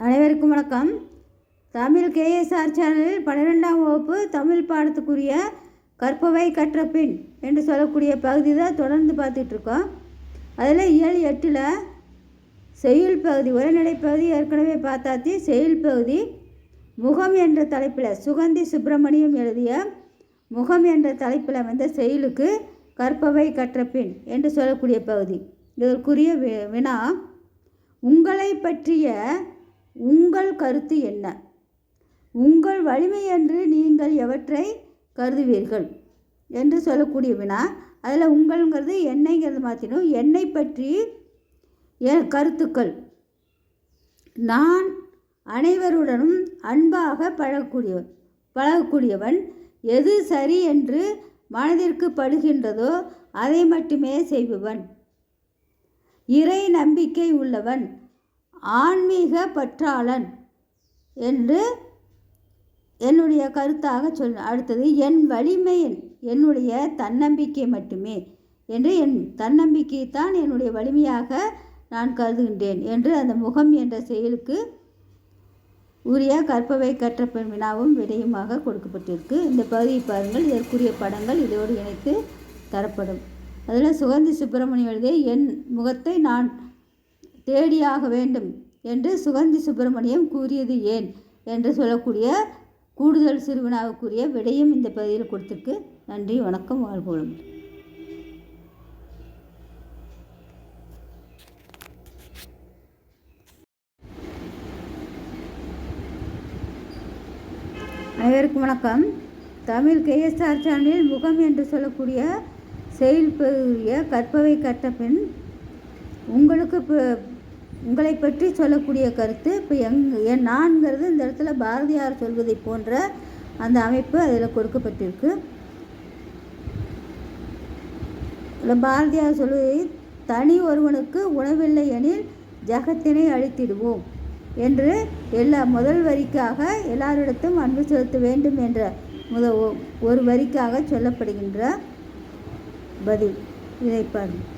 அனைவருக்கும் வணக்கம். தமிழ் கேஎஸ்ஆர் சேனலில் பன்னிரெண்டாம் வகுப்பு தமிழ் பாடத்துக்குரிய கற்பவை கற்ற பின் என்று சொல்லக்கூடிய பகுதி தான் தொடர்ந்து பார்த்துட்ருக்கோம் அதில் இயல் எட்டில் செய்யுள் பகுதி உரைநடை பகுதி ஏற்கனவே பார்த்தாச்சு. செயல் பகுதி முகம் என்ற தலைப்பில் சுகந்தி சுப்பிரமணியம் எழுதிய முகம் என்ற தலைப்பில் வந்த செயலுக்கு கற்பவை கற்ற பின் என்று சொல்லக்கூடிய பகுதி. இதற்குரிய வி வினா உங்களை பற்றிய உங்கள் கருத்து என்ன? உங்கள் வலிமை என்று நீங்கள் எவற்றை கருதுவீர்கள்? என்று சொல்லக்கூடிய வினா அதில் உங்கள்ங்கிறது என்னைங்கிறது மாற்றிடும் என்னை பற்றி என் கருத்துக்கள். நான் அனைவருடனும் அன்பாக பழகக்கூடியவன் பழகக்கூடியவன் எது சரி என்று மனதிற்கு படுகின்றதோ அதை மட்டுமே செய்பவன். இறை நம்பிக்கை உள்ளவன். ஆன்மீக பற்றாளன் என்று என்னுடைய கருத்தாக சொல் அடுத்தது என் வலிமையின் என்னுடைய தன்னம்பிக்கை மட்டுமே என்று என் தன்னம்பிக்கைத்தான் என்னுடைய வலிமையாக நான் கருதுகின்றேன் என்று அந்த முகம் என்ற செயலுக்கு உரிய கற்பவை கற்ற பெண் வினாவும் விடையுமாக கொடுக்கப்பட்டிருக்கு. இந்த பகுதியை பாருங்கள். இதற்குரிய படங்கள் இதோடு இணைத்து தரப்படும். அதில் சுகந்தி சுப்பிரமணியம் எழுதிய என் முகத்தை நான் தேடியாக வேண்டும் என்று சுகந்தி சுப்பிரமணியம் கூறியது ஏன் என்று சொல்லக்கூடிய கூடுதல் சிறுவினாவுக்குரிய விடையும் இந்த பகுதியில் கொடுத்துருக்கு. நன்றி வணக்கம் வாழ்வோம். அனைவருக்கும் வணக்கம். தமிழ் கேஎஸ்ஆர் சேனலில் முகம் என்று சொல்லக்கூடிய செயல்புரிய கற்பவை கற்ற பின் உங்களுக்கு இப்போ உங்களை பற்றி சொல்லக்கூடிய கருத்து. இப்போ எங் என் நான்கிறது இந்த இடத்துல பாரதியார் சொல்வதை போன்ற அந்த அமைப்பு அதில் கொடுக்கப்பட்டிருக்கு. இதில் பாரதியார் சொல்வதை தனி ஒருவனுக்கு உணவில்லை எனில் ஜகத்தினை அழித்திடுவோம் என்று எல்லா முதல் வரிக்காக எல்லாரிடத்தும் அன்பு செலுத்த வேண்டும் என்ற முத ஒரு வரிக்காக சொல்லப்படுகின்ற பதில். இதை பாருங்கள்